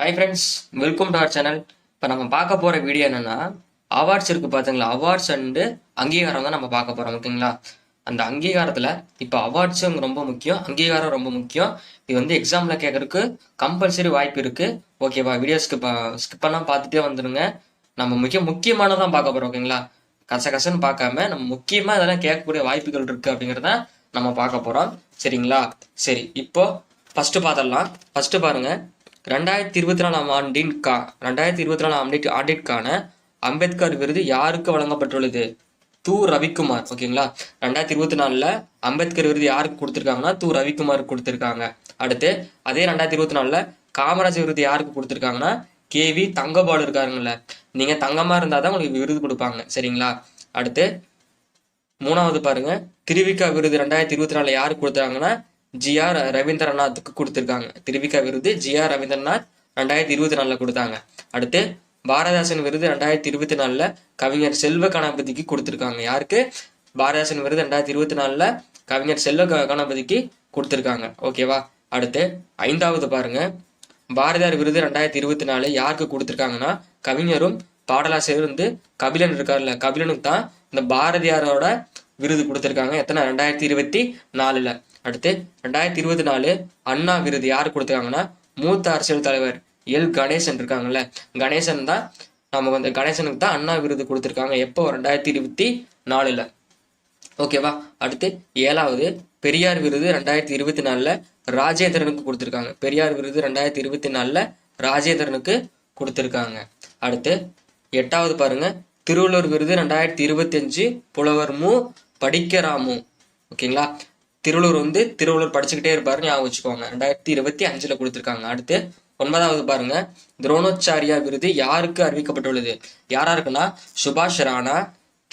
Hi friends welcome to our channel இப்போ நம்ம பார்க்க போகிற வீடியோ என்னென்னா அவார்ட்ஸ் இருக்குது பார்த்தீங்களா அவார்ட்ஸ் அண்டு அங்கீகாரம் தான் நம்ம பார்க்க போகிறோம் ஓகேங்களா அந்த அங்கீகாரத்தில் இப்போ அவார்ட்ஸும் ரொம்ப முக்கியம் அங்கீகாரம் ரொம்ப முக்கியம். இது வந்து எக்ஸாமில் கேட்கறதுக்கு கம்பல்சரி வாய்ப்பு இருக்குது ஓகேவா வீடியோ ஸ்கிப் ஸ்கிப் பண்ணால் பார்த்துட்டே வந்துடுங்க நம்ம மிக முக்கியமானதான் பார்க்க போகிறோம் ஓகேங்களா கச கசன்னு பார்க்காம நம்ம முக்கியமாக இதெல்லாம் கேட்கக்கூடிய வாய்ப்புகள் இருக்குது அப்படிங்கிறத நம்ம பார்க்க போகிறோம் சரிங்களா? சரி இப்போது ஃபஸ்ட்டு பார்த்துடலாம். ஃபஸ்ட்டு பாருங்கள் ரெண்டாயிரத்தி இருபத்தி நாலாம் ஆண்டின் கா ரெண்டாயிரத்தி இருபத்தி நாலாம் ஆண்டின் ஆண்டிற்கான அம்பேத்கர் விருது யாருக்கு வழங்கப்பட்டுள்ளது? தூ. ரவிக்குமார். ஓகேங்களா? ரெண்டாயிரத்தி இருபத்தி நாலில் அம்பேத்கர் விருது யாருக்கு கொடுத்துருக்காங்கன்னா தூ. ரவிக்குமாருக்கு கொடுத்துருக்காங்க. அடுத்து அதே ரெண்டாயிரத்தி இருபத்தி நாலில் காமராஜர் விருது யாருக்கு கொடுத்துருக்காங்கன்னா கேவி தங்கபாலு இருக்காருங்கள நீங்கள் தங்கமாக இருந்தால் தான் உங்களுக்கு விருது கொடுப்பாங்க. சரிங்களா? அடுத்து மூணாவது பாருங்க. திருவிக்கா விருது ரெண்டாயிரத்தி இருபத்தி நாலில் யாருக்கு கொடுத்தாங்கன்னா ஜி ஆர் ரவீந்திரநாத்துக்கு கொடுத்துருக்காங்க. திருவிக்கா விருது ஜி ஆர் ரவீந்திரநாத் ரெண்டாயிரத்தி இருபத்தி நாலில் கொடுத்தாங்க. அடுத்து பாரதாசன் விருது ரெண்டாயிரத்தி இருபத்தி நாலில் கவிஞர் செல்வ கணபதிக்கு கொடுத்துருக்காங்க. யாருக்கு? பாரதாசன் விருது ரெண்டாயிரத்தி இருபத்தி நாலில் கவிஞர் செல்வ க- கணபதிக்கு கொடுத்துருக்காங்க. ஓகேவா அடுத்து ஐந்தாவது பாருங்க. பாரதியார் விருது ரெண்டாயிரத்தி இருபத்தி நாலு யாருக்கு கொடுத்துருக்காங்கன்னா கவிஞரும் பாடலாசிரியர் வந்து கபிலன் இருக்கார்ல கபிலனுக்கு தான் இந்த பாரதியாரோட விருது கொடுத்துருக்காங்க. எத்தனை? ரெண்டாயிரத்தி இருபத்தி நாலுல. அடுத்து ரெண்டாயிரத்தி இருபத்தி நாலு அண்ணா விருது யார் கொடுத்துருக்காங்கன்னா மூத்த அரசியல் தலைவர் எல். கணேசன் இருக்காங்கல்ல. கணேசன் தான் நமக்கு வந்து கணேசனுக்கு தான் அண்ணா விருது கொடுத்துருக்காங்க. எப்போ? ரெண்டாயிரத்தி இருபத்தி நாலுல. ஓகேவா? அடுத்து ஏழாவது பெரியார் விருது ரெண்டாயிரத்தி இருபத்தி நாலில் ராஜேந்திரனுக்கு கொடுத்துருக்காங்க. பெரியார் விருது ரெண்டாயிரத்தி இருபத்தி நாலில் ராஜேந்திரனுக்கு கொடுத்துருக்காங்க. அடுத்து எட்டாவது பாருங்க திருவள்ளுவர் விருது ரெண்டாயிரத்தி இருபத்தஞ்சு புலவர் மு. படிக்கராமு. ஓகேங்களா? திருவள்ளூர் வந்து திருவள்ளூர் படிச்சுக்கிட்டே இருப்பாரு ஞாபகம் வச்சுக்கோங்க. ரெண்டாயிரத்தி இருபத்தி அஞ்சுல கொடுத்துருக்காங்க. அடுத்து ஒன்பதாவது பாருங்க. துரோணோச்சாரியா விருது யாருக்கு அறிவிக்கப்பட்டுள்ளது? யாரா இருக்குன்னா சுபாஷ் ராணா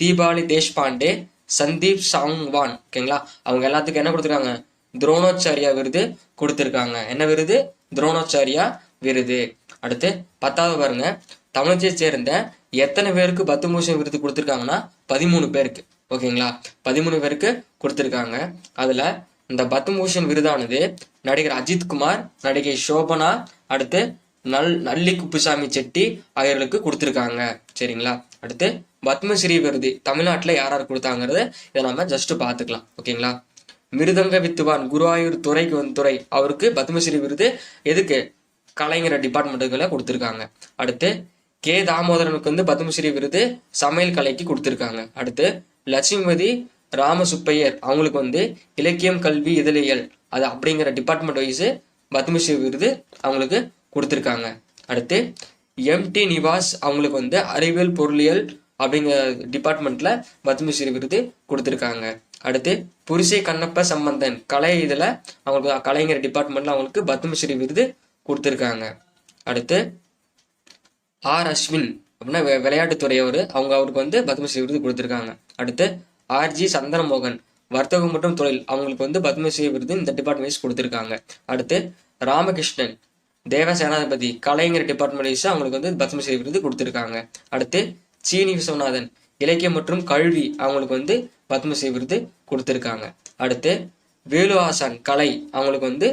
தீபாவளி தேஷ்பாண்டே சந்தீப் சாங்வான். ஓகேங்களா? அவங்க எல்லாத்துக்கும் என்ன கொடுத்துருக்காங்க? துரோணாச்சாரியா விருது கொடுத்துருக்காங்க. என்ன விருது? துரோணாச்சாரியா விருது. அடுத்து பத்தாவது பாருங்க. தமிழ்ச்சியை சேர்ந்த எத்தனை பேருக்கு பத்துமூஷன் விருது கொடுத்துருக்காங்கன்னா பதிமூணு பேருக்கு. ஓகேங்களா? பதிமூணு பேருக்கு கொடுத்துருக்காங்க. அதுல இந்த பத்மபூஷன் விருதானது நடிகர் அஜித் குமார் நடிகை சோபனா அடுத்து நல் நல்லி குப்புசாமி செட்டி ஆகியோர்களுக்கு கொடுத்துருக்காங்க. சரிங்களா? அடுத்து பத்மஸ்ரீ விருது. தமிழ்நாட்டில் யார் யார் கொடுத்தாங்கிறத இதை நம்ம ஜஸ்ட் பார்த்துக்கலாம். ஓகேங்களா? மிருதங்க வித்துவான் குருவாயூர் துறைக்கு வந்து துறை அவருக்கு பத்மஸ்ரீ விருது. எதுக்கு? கலைஞர் டிபார்ட்மெண்ட்டுகளை கொடுத்துருக்காங்க. அடுத்து கே தாமோதரனுக்கு வந்து பத்மஸ்ரீ விருது சமையல் கலைக்கு கொடுத்துருக்காங்க. அடுத்து லட்சுமிபதி ராமசுப்பையர் அவங்களுக்கு வந்து இலக்கியம் கல்வி இதழியல் அது அப்படிங்கிற டிபார்ட்மெண்ட் வைஸு பத்மஸ்ரீ விருது அவங்களுக்கு கொடுத்துருக்காங்க. அடுத்து எம்டி நிவாஸ் அவங்களுக்கு வந்து அறிவியல் பொருளியல் அப்படிங்கிற டிபார்ட்மெண்ட்ல பத்மஸ்ரீ விருது கொடுத்துருக்காங்க. அடுத்து புரிசை கண்ணப்ப சம்பந்தன் கலை இதில் அவங்களுக்கு கலைஞர் டிபார்ட்மெண்ட்ல அவங்களுக்கு பத்மஸ்ரீ விருது கொடுத்துருக்காங்க. அடுத்து ஆர் அஸ்வின் அப்படின்னா விளையாட்டுத்துறையவர் அவங்க அவருக்கு வந்து பத்மஸ்ரீ விருது கொடுத்துருக்காங்க. அடுத்து ஆர்ஜி சந்திரமோகன் வர்த்தகம் மற்றும் தொழில் அவங்களுக்கு வந்து பத்மஸ்ரீ விருது இந்த டிபார்ட்மெண்ட் வைஸ் கொடுத்துருக்காங்க. அடுத்து ராமகிருஷ்ணன் தேவ சேனாதிபதி கலைஞர் டிபார்ட்மெண்ட் வைஸ் அவங்களுக்கு வந்து பத்மஸ்ரீ விருது கொடுத்துருக்காங்க. அடுத்து சீனி விஸ்வநாதன் இலக்கியம் மற்றும் கல்வி அவங்களுக்கு வந்து பத்மஸ்ரீ விருது கொடுத்துருக்காங்க. அடுத்து வேலு ஆசான் கலை அவங்களுக்கு வந்து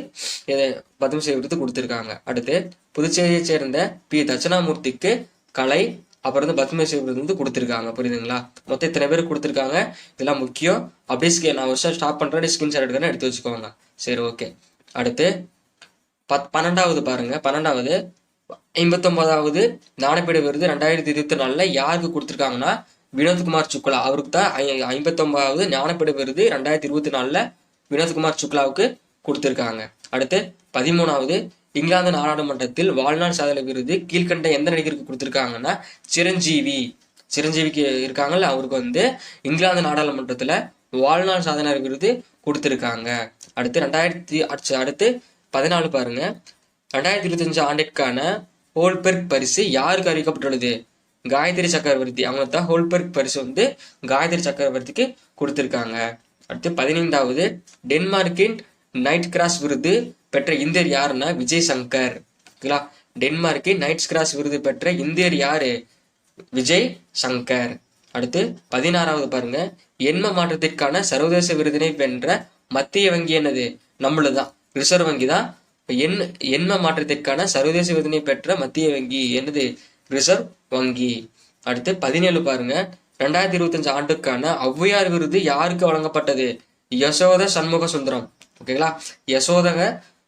பத்மஸ்ரீ விருது கொடுத்துருக்காங்க. அடுத்து புதுச்சேரியை சேர்ந்த பி. தட்சிணாமூர்த்திக்கு கலை அப்புறம் வந்து பத்மஸ்ரீ விருது வந்து கொடுத்துருக்காங்க. புரியுதுங்களா? மொத்தம் இத்தனை பேர் கொடுத்துருக்காங்க. இதெல்லாம் முக்கியம். அப்படியே ஸ்கே நான் வருஷம் ஸ்டாப் பண்ணுறேன் ஸ்கிரீன்ஷாட் எடுக்கிறேன். எடுத்து வச்சுக்கோங்க. சரி ஓகே அடுத்து பத் பன்னெண்டாவது பாருங்க. பன்னெண்டாவது ஐம்பத்தொன்பதாவது ஞானப்பீட விருது ரெண்டாயிரத்தி இருபத்தி நாலுல யாருக்கு கொடுத்துருக்காங்கன்னா வினோத்குமார் சுக்லா. அவருக்கு தான் ஐ- ஐம்பத்தொன்பதாவது ஞானப்பீட விருது ரெண்டாயிரத்தி இருபத்தி நாலுல வினோத்குமார் சுக்லாவுக்கு கொடுத்துருக்காங்க. அடுத்து பதிமூணாவது இங்கிலாந்து நாடாளுமன்றத்தில் வாழ்நாள் சாதனை விருது கீழ்கண்ட எந்த நடிகருக்கு கொடுத்துருக்காங்கன்னா சிரஞ்சீவி. சிரஞ்சீவிக்கு இருக்காங்கல்ல அவருக்கு வந்து இங்கிலாந்து நாடாளுமன்றத்தில் வாழ்நாள் சாதனை விருது கொடுத்துருக்காங்க. அடுத்து ரெண்டாயிரத்தி அடுத்து அடுத்து பதினாலு பாருங்க. ரெண்டாயிரத்தி இருபத்தஞ்சு ஆண்டிற்கான ஹோல்பெர்க் பரிசு யாருக்கு அறிவிக்கப்பட்டுள்ளது? காயத்ரி சக்கரவர்த்தி. அவங்களுக்கு தான் ஹோல்பெர்க் பரிசு வந்து காயத்ரி சக்கரவர்த்திக்கு கொடுத்துருக்காங்க. அடுத்து பதினைந்தாவது டென்மார்க்கின் நைட் கிராஸ் விருது பெற்ற இந்தியர் யாருன்னா விஜய் சங்கர். ஓகேங்களா? டென்மார்க்கு நைட்ஸ் கிராஸ் விருது பெற்ற இந்தியர் யாரு? விஜய் சங்கர். அடுத்து பதினாறாவது பாருங்க. எண்ம மாற்றத்திற்கான சர்வதேச விருதினை வென்ற மத்திய வங்கி என்னது? நம்மளுதான். ரிசர்வ் வங்கி தான். எண் எண்ம மாற்றத்திற்கான சர்வதேச விருதினை பெற்ற மத்திய வங்கி என்னது? ரிசர்வ் வங்கி. அடுத்து பதினேழு பாருங்க. ரெண்டாயிரத்தி இருபத்தஞ்சு ஆண்டுக்கான ஔவையார் விருது யாருக்கு வழங்கப்பட்டது? யசோத சண்முக சுந்தரம் ஓகேங்களா? யசோதக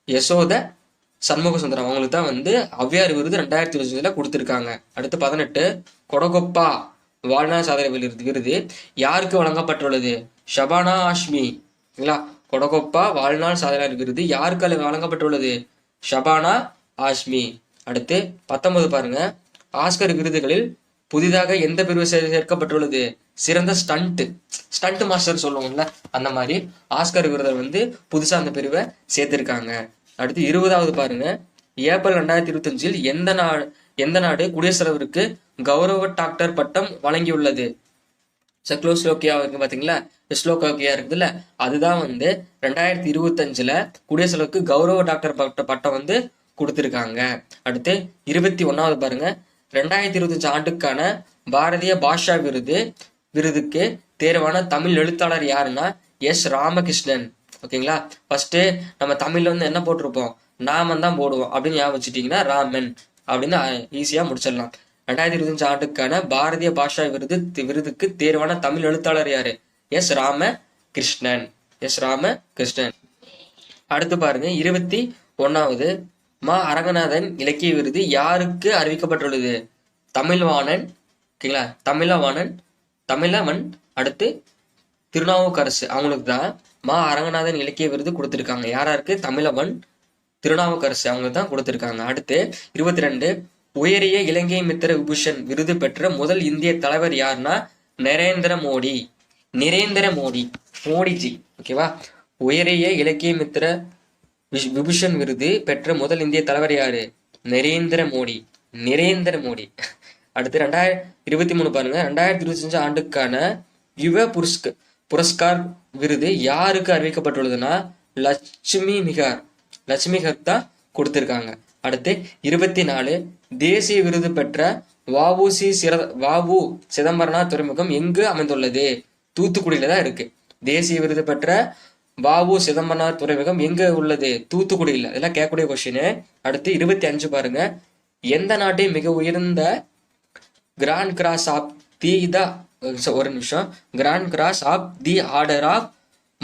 யசோத சண்முக சுந்தரம் அவங்களுக்கு தான் வந்து அவ்வியார் விருது ரெண்டாயிரத்தி இருபதுல கொடுத்துருக்காங்க. அடுத்து பதினெட்டு கொடகொப்பா வாழ்நாள் சாதனை விருது விருது. யாருக்கு வழங்கப்பட்டுள்ளது? ஷபானா ஆஷ்மி. ஓகேங்களா கொடகொப்பா வாழ்நாள் சாதனை விருது. யாருக்கு அது வழங்கப்பட்டுள்ளது? ஷபானா ஆஷ்மி. அடுத்து பத்தொன்பது பாருங்க. ஆஸ்கர் விருதுகளில் புதிதாக எந்த பிரிவு சேர்க்கப்பட்டுள்ளது? சிறந்த ஸ்டண்ட்டு ஸ்டண்ட் மாஸ்டர் சொல்லுவோம்ல அந்த மாதிரி ஆஸ்கர் விருதை வந்து புதுசா அந்த பிரிவை சேர்த்துருக்காங்க. அடுத்து இருபதாவது பாருங்க. ஏப்ரல் ரெண்டாயிரத்தி இருபத்தஞ்சில் எந்த நாடு எந்த நாடு குடியரசுத் தலைவருக்கு கௌரவ டாக்டர் பட்டம் வழங்கியுள்ளது? செக்லோஸ்லோக்கியா இருக்கு பார்த்தீங்களா ஸ்லோகோக்கியா இருக்குதுல்ல? அதுதான் வந்து ரெண்டாயிரத்தி இருபத்தஞ்சுல குடியரசுத் தலைவருக்கு கௌரவ டாக்டர் பட்ட பட்டம் வந்து கொடுத்துருக்காங்க. அடுத்து இருபத்தி ஒன்றாவது பாருங்க. ரெண்டாயிரத்தி இருபத்தஞ்சு ஆண்டுக்கான பாரதிய பாஷா விருது விருதுக்கு தேர்வான தமிழ் எழுத்தாளர் யாருன்னா எஸ் ராமகிருஷ்ணன். ஓகேங்களா? ஃபர்ஸ்ட் நம்ம தமிழ்ல வந்து என்ன போட்டிருப்போம்? நாமன் தான் போடுவோம். அப்படின்னு ஞாபகம் வச்சுட்டீங்கன்னா ராமன். அப்படின்னு ஈஸியா முடிச்சிடலாம். ரெண்டாயிரத்தி இருபத்தஞ்சு ஆண்டுக்கான பாரதிய பாஷா விருது விருதுக்கு தேர்வான தமிழ் எழுத்தாளர் யாரு? S Ramakrishnan S Ramakrishnan அடுத்து பாருங்க இருபத்தி ஒன்னாவது மா அரங்கநாதன் இலக்கிய விருது யாருக்கு அறிவிக்கப்பட்டுள்ளது? தமிழ்வாணன் ஓகேங்களா? தமிழவாணன் தமிழவன் அடுத்து திருநாவுக்கரசு. அவங்களுக்கு தான் மா அரங்கநாதன் இலக்கிய விருது கொடுத்துருக்காங்க. யாராருக்கு தமிழவன் திருநாவுக்கரசு. அவங்களுக்கு தான் கொடுத்துருக்காங்க. அடுத்து இருபத்தி ரெண்டு உயரிய இலங்கை மித்திர விபூஷன் விருது பெற்ற முதல் இந்திய தலைவர் யாருன்னா நரேந்திர மோடி. நரேந்திர மோடி. மோடிஜி. ஓகேவா உயரிய இலக்கிய மித்திர விஷ்- விபூஷன் விருது பெற்ற முதல் இந்திய தலைவர் யாரு? நரேந்திர மோடி. நரேந்திர மோடி. அடுத்து ரெண்டாயிரம் இருபத்தி மூணு பாருங்க. ரெண்டாயிரத்தி இருபத்தஞ்சு ஆண்டுக்கான யுவ புரஸ்க புரஸ்கார் விருது யாருக்கு அறிவிக்கப்பட்டுள்ளதுன்னா லட்சுமி மிகார் லட்சுமி மிகார் தான் அடுத்து இருபத்தி நாலு தேசிய விருது பெற்ற வஉசி சிற வாவு சிதம்பரனார் துறைமுகம் எங்கு அமைந்துள்ளது? தூத்துக்குடியில தான் இருக்கு. தேசிய விருது பெற்ற வாவு சிதம்பரனார் துறைமுகம் எங்க உள்ளது? தூத்துக்குடியில். இதெல்லாம் கேட்கக்கூடிய கொஸ்டின் அடுத்து இருபத்தி அஞ்சு பாருங்க. எந்த நாட்டின் மிக உயர்ந்த grand cross of the the ஒரு நிமிஷம். Grand cross of the order of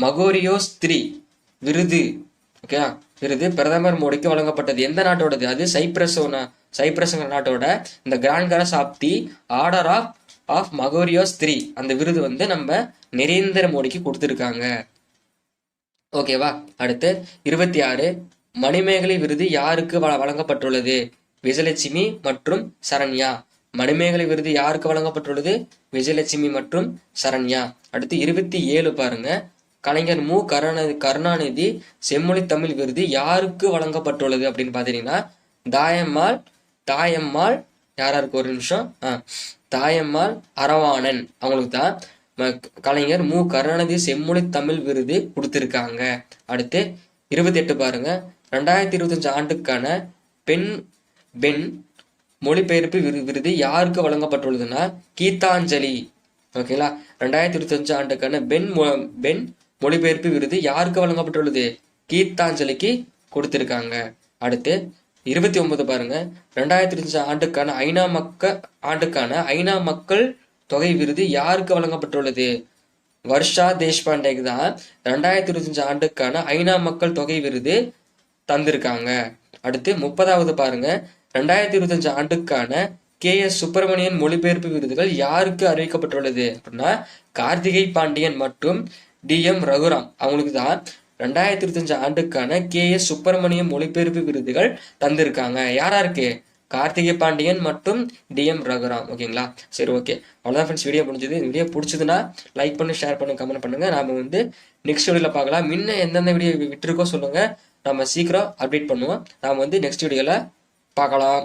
Makarios three விருது. ஓகே விருது. பிரதமர் மோடிக்கு வழங்கப்பட்டது. எந்த நாட்டோடது? அது சைப்ரஸ் சைப்ரஸ் நாட்டோட இந்த grand cross of the order of of Makarios three அந்த விருது வந்து நம்ம நரேந்திர மோடிக்கு கொடுத்துருக்காங்க. ஓகேவா அடுத்து இருபத்தி ஆறு மணிமேகலை விருது யாருக்கு வ- வழங்கப்பட்டுள்ளது? விஜயலட்சுமி மற்றும் சரண்யா. மணிமேகலை விருது யாருக்கு வழங்கப்பட்டுள்ளது? விஜயலட்சுமி மற்றும் சரண்யா. அடுத்து இருபத்தி ஏழு பாருங்க. கலைஞர் மு. கருணாநிதி கருணாநிதி செம்மொழி தமிழ் விருது யாருக்கு வழங்கப்பட்டுள்ளது அப்படின்னு பாத்தீங்கன்னா தாயம்மாள் தாயம்மாள் யாராருக்கு ஒரு நிமிஷம்? ஆ தாயம்மாள் அரவாணன். அவங்களுக்கு தான் கலைஞர் மு. கருணாநிதி செம்மொழி தமிழ் விருது கொடுத்திருக்காங்க. அடுத்து இருபத்தி எட்டு பாருங்க. ரெண்டாயிரத்தி இருபத்தஞ்சு ஆண்டுக்கான பெண் பெண் மொழிபெயர்ப்பு விரு விருது யாருக்கு வழங்கப்பட்டுள்ளதுன்னா கீதாஞ்சலி. ஓகேங்களா ரெண்டாயிரத்தி இருபத்தஞ்சு ஆண்டுக்கான பெண் மொ- பெண் மொழிபெயர்ப்பு விருது யாருக்கு வழங்கப்பட்டுள்ளது? கீதாஞ்சலிக்கு கொடுத்திருக்காங்க. அடுத்து இருபத்தி ஒன்பது பாருங்க. ரெண்டாயிரத்தி இருபத்தஞ்சு ஆண்டுக்கான ஐநா மக்க ஆண்டுக்கான ஐநா மக்கள் தொகை விருது யாருக்கு வழங்கப்பட்டுள்ளது? வர்ஷா தேஷ்பாண்டேக்கு தான் ரெண்டாயிரத்தி இருபத்தஞ்சு ஆண்டுக்கான ஐநா மக்கள் தொகை விருது தந்திருக்காங்க. அடுத்து முப்பதாவது பாருங்க. ரெண்டாயிரத்தி இருபத்தஞ்சு ஆண்டுக்கான கே எஸ் சுப்பிரமணியன் மொழிபெயர்ப்பு விருதுகள் யாருக்கு அறிவிக்கப்பட்டுள்ளது அப்படின்னா கார்த்திகை பாண்டியன் மற்றும் டி எம் ரகுராம். அவங்களுக்கு தான் ரெண்டாயிரத்தி இருபத்தஞ்சு ஆண்டுக்கான கே எஸ் சுப்பிரமணியம் மொழிபெயர்ப்பு விருதுகள் தந்திருக்காங்க. யாரா இருக்கு கார்த்திகை பாண்டியன் மற்றும் டி எம் ரகுராம். ஓகேங்களா? சரி ஓகே. அவ்வளோதான் ஃப்ரெண்ட்ஸ் வீடியோ முடிஞ்சது. வீடியோ பிடிச்சதுன்னா லைக் பண்ணி ஷேர் பண்ணி கமெண்ட் பண்ணுங்க. நாம வந்து நெக்ஸ்ட் வீடியோவில் பார்க்கலாம். முன்ன எந்தெந்த வீடியோ விட்டுருக்கோ சொல்லுங்க. நம்ம சீக்கிரம் அப்டேட் பண்ணுவோம். நாம வந்து நெக்ஸ்ட் வீடியோவில் பார்க்கலாம்